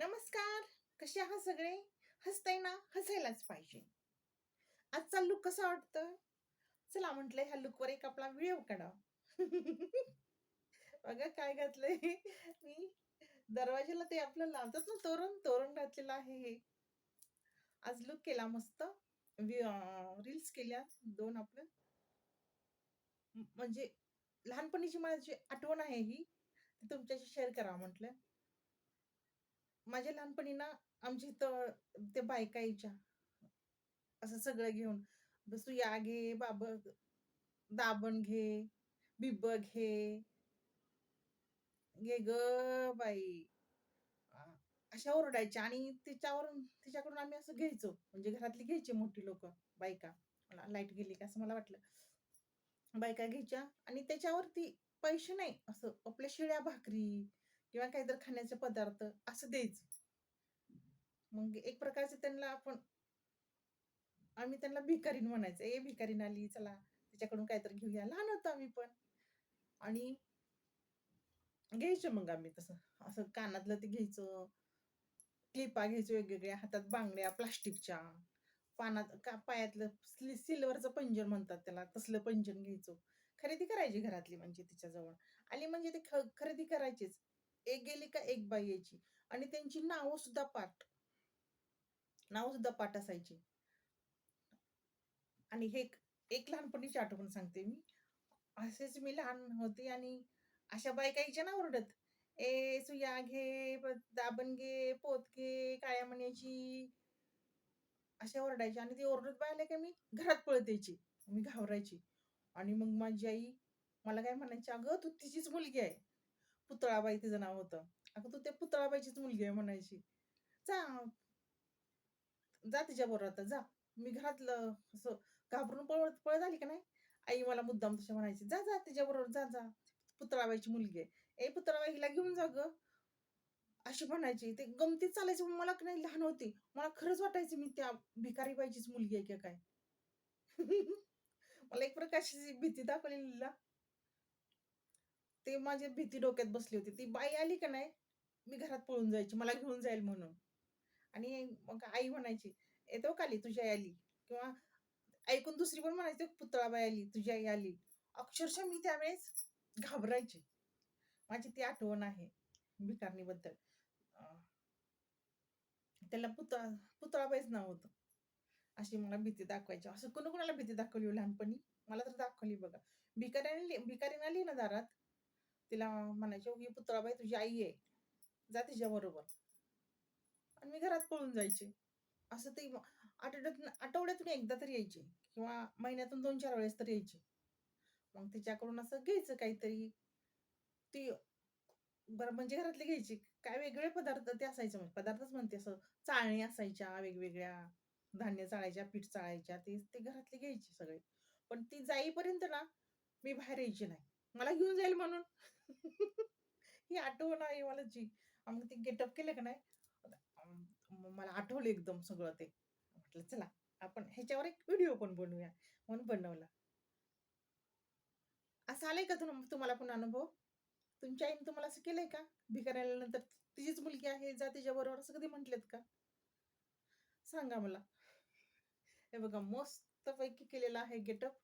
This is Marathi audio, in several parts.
नमस्कार. कसे आहात सगळे? हसताय ना? हसायलाच पाहिजे. आजचा लुक कसा वाटतं चला म्हटलंय ह्या लुकवर एक आपला व्हिडिओ काढा. बघा काय घातलंय. मी दरवाजाला ते आपलं लावतात ना तोरण तोरण घातलेलं आहे हे. आज लुक केला मस्त. रील्स केल्या दोन आपलं. म्हणजे लहानपणीची माझी आठवण आहे ही तुमच्याशी शेअर करा म्हटलं. माझ्या लहानपणी ना आमच्या इथं ते बायका यायच्या. असं सगळं घेऊन. सुया घे बाब दाबण घे बिब घे. घे ग बाई. अशा ओरडायच्या आणि तिच्यावर तिच्याकडून आम्ही असं घ्यायचो. म्हणजे घरातली घ्यायची मोठी लोक बायका. लाइट गेली का? असं मला वाटलं. बायका घ्यायच्या आणि त्याच्यावरती पैसे नाही असं आपल्या शिळ्या भाकरी किंवा काहीतरी खाण्याचे पदार्थ असं द्यायचं. मग एक प्रकारचे त्यांना आपण आम्ही त्यांना भिकारीन म्हणायचं ए भिकारीन आली चला तिच्याकडून काहीतरी घेऊया. लहान होतो आम्ही पण. आणि घ्यायचं मग आम्ही तसं. असं कानातलं ते घ्यायचं. क्लिपा घ्यायचो वेगवेगळ्या हातात बांगड्या प्लास्टिकच्या. पानात का पायातलं सिल्वरचं पंजन म्हणतात त्याला तसलं पंजन घ्यायचो. खरेदी करायची घरातली म्हणजे तिच्याजवळ. आली म्हणजे ते ख खरेदी करायचीच. एक गेली का एक बाई यायची. आणि त्यांची नावं सुद्धा पाठ. नावं सुद्धा पाठ असायची. आणि हे एक लहानपणीची आठवण सांगते मी. असेच मी लहान होते आणि अशा बायका यायच्या ना ओरडत. ए सुया घे दाबण घे पोत घे काळ्या मण्याची. अशा ओरडायची आणि ती ओरडत पाहिले का मी घरात पळत यायची. मी घाबरायची. आणि मग माझी आई मला काय म्हणायची अगं तू तिचीच मुलगी आहे. पुतळाबाई तिचं नाव होतं. अगं तू त्या पुतळाबाईचीच मुलगी आहे म्हणायची. जा. जा तिच्या बरोबर आता जा. मी घरातलं असं घाबरून पळत पळत आली का नाही? आई मला मुद्दाम तशा म्हणायची जा जा तिच्याबरोबर जा जा. पुतळाबाईची मुलगी आहे. ए पुतळाबाई हिला घेऊन जा ग. अशी म्हणायची ते गमतीत चालायची मला की नाही लहान होती. मला खरंच वाटायचं मी त्या भिकारी बाईचीच मुलगी आहे की काय? मला एक प्रकारची भीती दाखवलेली ते माझी भीती डोक्यात बसली होती. ती बाई आली का नाही मी घरात पळून जायची मला घेऊन जाईल म्हणून. आणि मग आई म्हणायची येतो काली तुझी आई आली. किंवा ऐकून दुसरी पण म्हणायची पुतळाबाई आली तुझी आई आली. अक्षरशः मी त्यावेळेस घाबरायचे. माझी ती आठवण आहे भिकारणीबद्दल. अं, त्याला पुतळा पुतळाबाईच नाव होतं. अशी मला भीती दाखवायची. असं कोणाकोणाला भीती दाखवली हो लहानपणी? मला तर दाखवली बघा. भिकाऱ्याने भिकारीने आली ना दारात? तिला म्हणायचे ही पुतळाबाई तुझी आई आहे. जा तिच्या बरोबर. आणि मी घरात पळून जायचे. असं ते आठवड्यातून आठवड्यातून एकदा तरी यायचे किंवा महिन्यातून दोन चार वेळेस तरी यायचे. मग तिच्याकडून असं घ्यायचं काहीतरी. ती बरं म्हणजे घरातली घ्यायची. काय वेगळे पदार्थ ते असायचे म्हणजे पदार्थच म्हणते असं. चाळणी असायच्या वेगवेगळ्या धान्य चाळायच्या पीठ चाळायच्या ते ते घरातली घ्यायची सगळे. पण ती जाईपर्यंत ना मी बाहेर यायची नाही. मला घेऊन जाईल म्हणून. ही आठवण आहे मला जी. आम्ही ते गेटअप केलं का नाही? मला आठवलं एकदम सगळं ते. म्हटलं चला आपण ह्याच्यावर एक व्हिडिओ पण बनवूया. म्हणून बनवला. असं आलंय का तुम तुम्हाला पण अनुभव? तुमच्या आईने तुम्हाला असं केलंय का? भिकारी आल्यानंतर तिचीच मुलगी आहे जा तिच्या बरोबर असं कधी म्हटलेत का? सांगा मला. हे बघा मस्त पैकी केलेला आहे गेटअप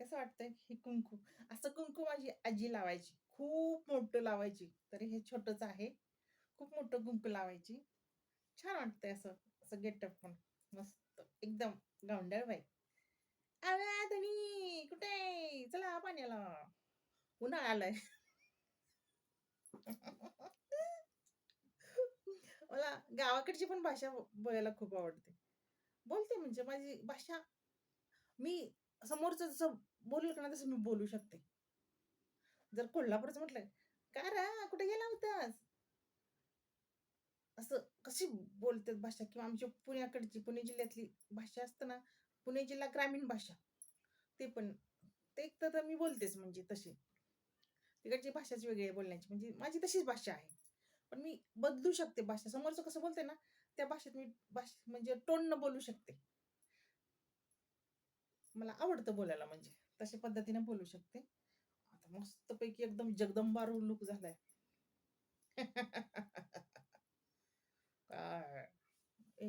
कसं वाटतंय? हे कुंकू. असं कुंकू माझी आजी लावायची. खूप मोठं लावायची. तरी हे छोटंच आहे. खूप मोठं कुंकू लावायची. छान वाटतंय असं असं गेटअप पण. मस्त. एकदम गावंडळ बाई. अरे धनी कुठे चला पाण्याला. उन्हाळा आलाय. मला गावाकडची पण भाषा बोलायला खूप आवडते. बोलते म्हणजे माझी भाषा मी समोरचं जसं बोलू का ना तसं मी बोलू शकते. जर कोल्हापूरचं म्हटलं का रा कुठे गेला होतास? असं कशी बोलतात भाषा? किंवा आमच्या पुण्याकडची पुणे जिल्ह्यातली भाषा असते ना पुणे जिल्हा ग्रामीण भाषा ते पण ते एक तर मी बोलतेच म्हणजे तशी. तिकडची भाषाच वेगळी आहे बोलण्याची म्हणजे माझी तशीच भाषा आहे. पण मी बदलू शकते भाषा. समोरचं कसं बोलते ना त्या भाषेत मी भाषे म्हणजे टोन बोलू शकते. मला आवडतं बोलायला म्हणजे तशा पद्धतीने बोलू शकते आता मस्तपैकी एकदम जगदंबा लुक झालाय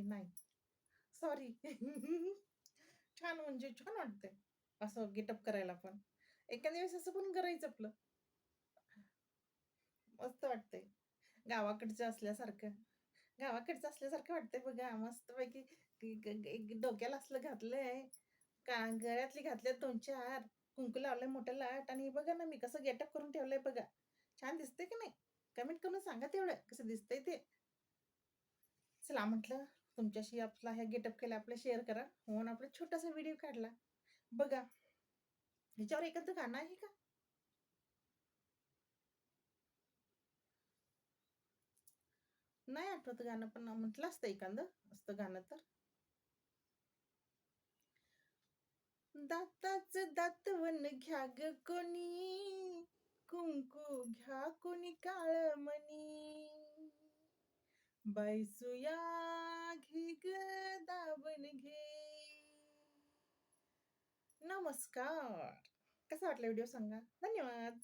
नाही सॉरी छान म्हणजे छान वाटतंय, असं गेटअप करायला पण. एखाद्या वेळेस असं पण करायचं आपलं. मस्त वाटतंय. गावाकडचं असल्यासारखं. गावाकडचं असल्यासारखं वाटतंय बघा. मस्तपैकी ती डोक्याला असलं घातलंय, का गळ्यातले घातल्यात दोन चार कुंकू लावलंय मोठ्या लाट आणि बघा ना, मी कसं गेटअप करून ठेवलंय बघा. छान दिसतंय की नाही? कमेंट करून सांगा तेवढं कसं दिसतंय ते. चला म्हटलं तुमच्याशी आपला ह्या गेटअप केला आपला शेअर करा. हो म्हणून आपला छोटासा व्हिडिओ काढला. बघा. ह्याच्यावर एकत्र गाणं आहे का? नाही आठवत गाणं, पण म्हटलं असतं एखादं असतं गाणं तर. दाताचं दातवन घ्या ग कोणी, कुंकू घ्या कोणी काळ मणी. बैसूया घे ग दाबन घे. नमस्कार. कसा वाटला व्हिडिओ सांगा. धन्यवाद.